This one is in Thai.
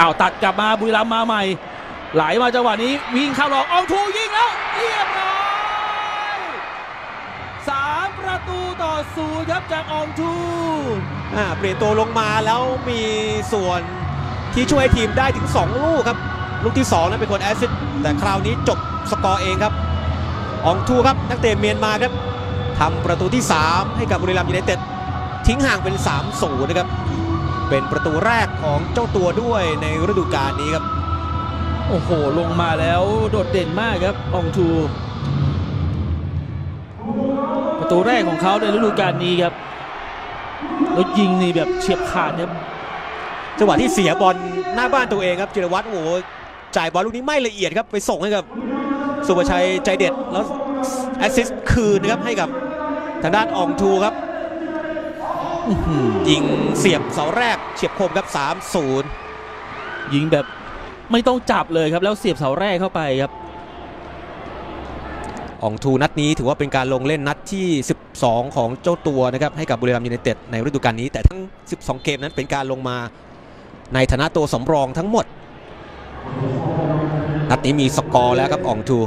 อ้าวตัดกลับมาบุรีรัมย์มาใหม่ ไหลมาจังหวะนี้วิ่งเข้าหลอกอองทูยิงแล้วเรียบร้อยสามประตูต่อศูนย์ครับจากอองทูอ่าเปลี่ยนตัวลงมาแล้วมีส่วนที่ช่วยทีมได้ถึง 2 ลูกครับ ลูกที่ 2 นั้นเป็นคนแอซิสต์แต่คราวนี้จบสกอร์เองครับอองทูครับนักเตะเมียนมาครับทำประตูที่ 3 ให้กับบุรีรัมย์ยูไนเต็ดทิ้งห่างเป็น3-0นะครับ เป็นประตูแรกของเจ้าตัวด้วยในฤดูกาลนี้ครับ โอ้โห ลงมาแล้วโดดเด่นมากครับอองทู ประตูแรกของเขาในฤดูกาลนี้ครับแล้วยิงนี่แบบเฉียบขาดครับจังหวะที่เสียบอลหน้าบ้านตัวเองครับจิรวัตรโอ้โหจ่ายบอลลูกนี้ไม่ละเอียดครับไปส่งให้กับสุภชัยใจเด็ดแล้วแอสซิสต์คืนนะครับให้กับทางด้านอองทูครับอื้อหือ ยิงเสียบเสาแรกเฉียบคมครับ3-0ยิงแบบไม่ต้องจับเลยครับแล้วเสียบเสาแรกเข้าไปครับอองทูนัดนี้ถือว่าเป็นการลงเล่นนัดที่ 12 ของเจ้าตัวนะครับให้กับบุรีรัมย์ยูไนเต็ดในฤดูกาลนี้ แต่ทั้ง 12 เกมนั้นเป็นการลงมาในฐานะตัวสำรองทั้งหมด นัดนี้มีสกอร์แล้วครับอองทู